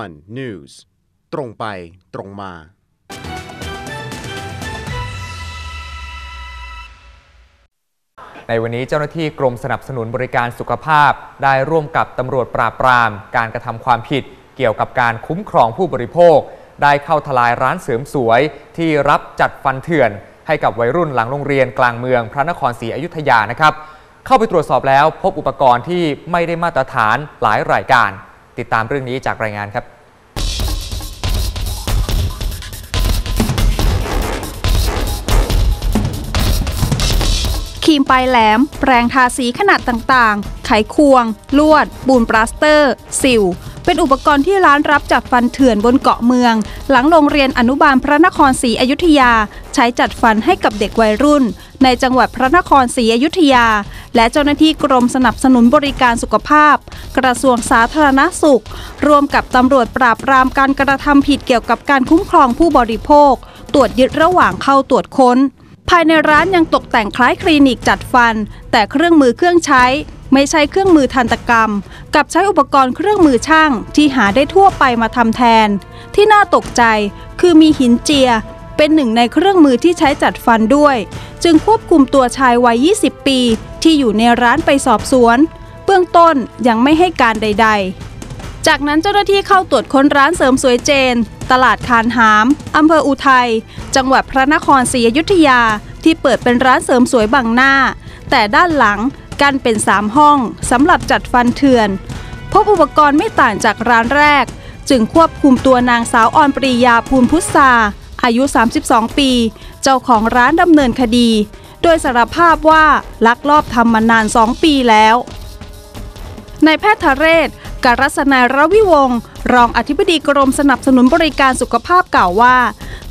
one news ตรงไปตรงมา ในวันนี้เจ้าหน้าที่กรมสนับสนุนบริการสุขภาพ ได้ร่วมกับตำรวจปราบปราม การกระทำความผิด เกี่ยวกับการคุ้มครองผู้บริโภค ได้เข้าทลายร้านเสริมสวย ที่รับจัดฟันเถื่อน ให้กับวัยรุ่นหลังโรงเรียนกลางเมือง พระนครศรีอยุธยานะครับ เข้าไปตรวจสอบแล้ว พบอุปกรณ์ที่ไม่ได้มาตรฐานหลายรายการ ติดตามเรื่องนี้จากรายงานครับครีมปลายแหลม แปรงทาสีขนาดต่างๆ ไขควง ลวดบูนปลาสเตอร์ สิว เป็นอุปกรณ์ที่ร้านรับจัดฟันเถื่อนบนเกาะเมือง หลังโรงเรียนอนุบาลพระนครศรีอยุธยา ใช้จัดฟันให้กับเด็กวัยรุ่น ในจังหวัดพระนครศรีอยุธยา และเจ้าหน้าที่กรมสนับสนุนบริการสุขภาพ กระทรวงสาธารณสุข ร่วมกับตำรวจปราบปรามการกระทำผิดเกี่ยวกับการคุ้มครองผู้บริโภค ตรวจยึดระหว่างเข้าตรวจค้น ภายในร้านยังตกแต่งคล้ายคลินิกจัดฟัน แต่เครื่องมือเครื่องใช้ไม่ใช่เครื่องมือทันตกรรม กับใช้อุปกรณ์เครื่องมือช่างที่หาได้ทั่วไปมาทำแทน ที่น่าตกใจคือมีหินเจีย เป็นหนึ่งในเครื่องมือที่ใช้จัดฟันด้วย จึงควบคุมตัวชายวัย 20 ปี ที่อยู่ในร้านไปสอบสวน เบื้องต้นยังไม่ให้การใด ๆ จากนั้นเจ้าหน้าที่เข้าตรวจค้นร้านเสริมสวยเจน ตลาดคานหาม อำเภออุทัย จังหวัดพระนครศรีอยุธยา ที่เปิดเป็นร้านเสริมสวยบังหน้า แต่ด้านหลังกันเป็น 3 ห้องสำหรับจัดฟันเถื่อน พบอุปกรณ์ไม่ต่างจากร้านแรก จึงควบคุมตัวนางสาวออนปรียาภูลพุทธา อายุ 32 ปี เจ้าของร้านดำเนินคดี โดยสารภาพว่าลักลอบทำมานาน 2 ปีแล้วนายแพทย์ทเรศกรัศนายรวิวงศ์รองอธิบดีกรมสนับสนุนบริการสุขภาพกล่าวว่า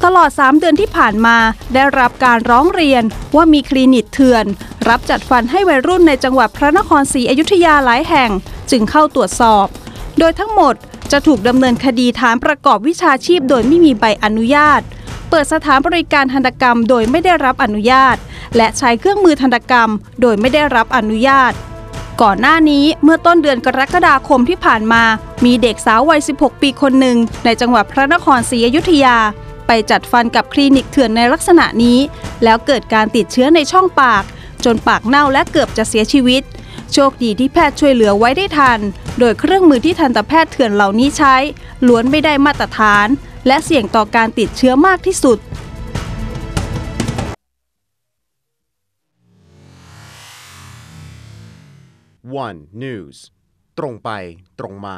ตลอด 3 เดือนที่ผ่านมาได้รับการร้องเรียนว่ามีคลินิกเถื่อน รับจัดฟันให้วัยรุ่นในจังหวัดพระนครศรีอยุธยาหลายแห่ง จึงเข้าตรวจสอบ โดยทั้งหมดจะถูกดำเนินคดีฐานประกอบวิชาชีพโดยไม่มีใบอนุญาต ปิดสถานบริการทันตกรรมโดยไม่ได้รับอนุญาต และใช้เครื่องมือทันตกรรม โดยไม่ได้รับอนุญาต ก่อนหน้านี้เมื่อต้นเดือนกรกฎาคมที่ผ่านมา มีเด็กสาววัย 16 ปีคนหนึ่ง ในจังหวัดพระนครศรีอยุธยา ไปจัดฟันกับคลินิกเถื่อนในลักษณะนี้ แล้วเกิดการติดเชื้อในช่องปาก จนปากเน่าและเกือบจะเสียชีวิตโชคดีที่แพทย์ช่วยเหลือไว้ได้ทัน โดยเครื่องมือที่ทันตแพทย์เถื่อนเหล่านี้ใช้ ล้วนไม่ได้มาตรฐาน และเสี่ยงต่อการติดเชื้อมากที่สุด one news ตรงไปตรงมา